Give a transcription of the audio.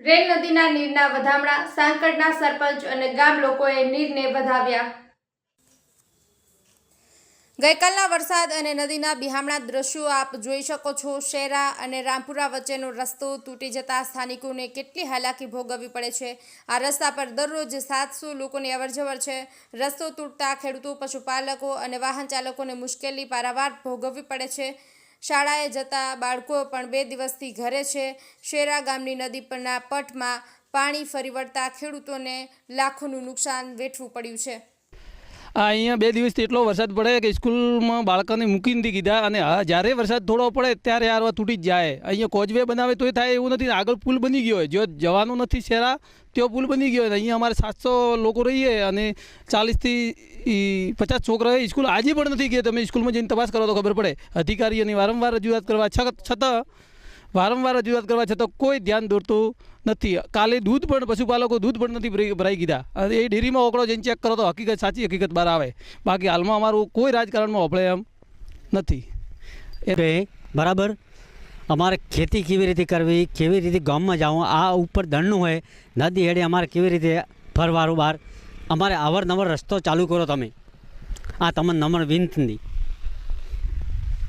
Rail નદીના નીરના વધામણા, સાંકળના સરપંચ અને ગામ લોકોએ નીરને વધાવ્યા. ગઈકાલના વરસાદ અને નદીના બિહામણા દ્રશ્યો આપ જોઈ શકો છો. શેરા અને રામપુરા વચ્ચેનો રસ્તો તૂટી જતા સ્થાનિકોને કેટલી હાલાકી ભોગવવી પડે છે? આ રસ્તા પર દરરોજ સાતસો લોકોની અવરજવર છે. રસ્તો તૂટતા ખેડૂતો, પશુપાલકો અને વાહન ચાલકોને મુશ્કેલી પારાવાર ભોગવવી પડે છે. શાળાએ જતા બાળકો પણ બે દિવસથી ઘરે છે. શેરા ગામની નદી પરના પટમાં પાણી ફરી વળતા ખેડૂતોને લાખોનું નુકસાન વેઠવું પડ્યું છે. અહીંયા બે દિવસથી એટલો વરસાદ પડે કે સ્કૂલમાં બાળકોને મૂકી નથી કીધા અને જ્યારે વરસાદ થોડો પડે ત્યારે આરવા તૂટી જ જાય. અહીંયા કોચવે બનાવે તો એ થાય એવું નથી આગળ પુલ બની ગયો જો જવાનું નથી શેરા, તો પુલ બની ગયો હોય અહીંયા અમારે સાતસો લોકો રહીએ અને ચાલીસથી પચાસ છોકરા સ્કૂલ આજે પણ નથી ગયા તમે સ્કૂલમાં જઈને તપાસ કરો તો ખબર પડે. અધિકારીઓની વારંવાર રજૂઆત કરવા છતાં વારંવાર રજૂઆત કરવા છતાં કોઈ ધ્યાન દોરતું નથી. કાલે દૂધ પણ, પશુપાલકો દૂધ પણ નથી ભરાઈ કીધા. એ ડેરીમાં ઓકળો જઈને ચેક કરો તો હકીકત સાચી, હકીકત બહાર આવે. બાકી હાલમાં અમારું કોઈ રાજકારણમાં ઓફળે એમ નથી. એટલે બરાબર? અમારે ખેતી કેવી રીતે કરવી, કેવી રીતે ગામમાં જવું, આ ઉપર દંડનું હોય, નદી હેડે અમારે કેવી રીતે ફરવાનું બહાર? અમારે અવરનવર રસ્તો ચાલુ કરો તમે. આ તમને નમ્ર વિનંતી.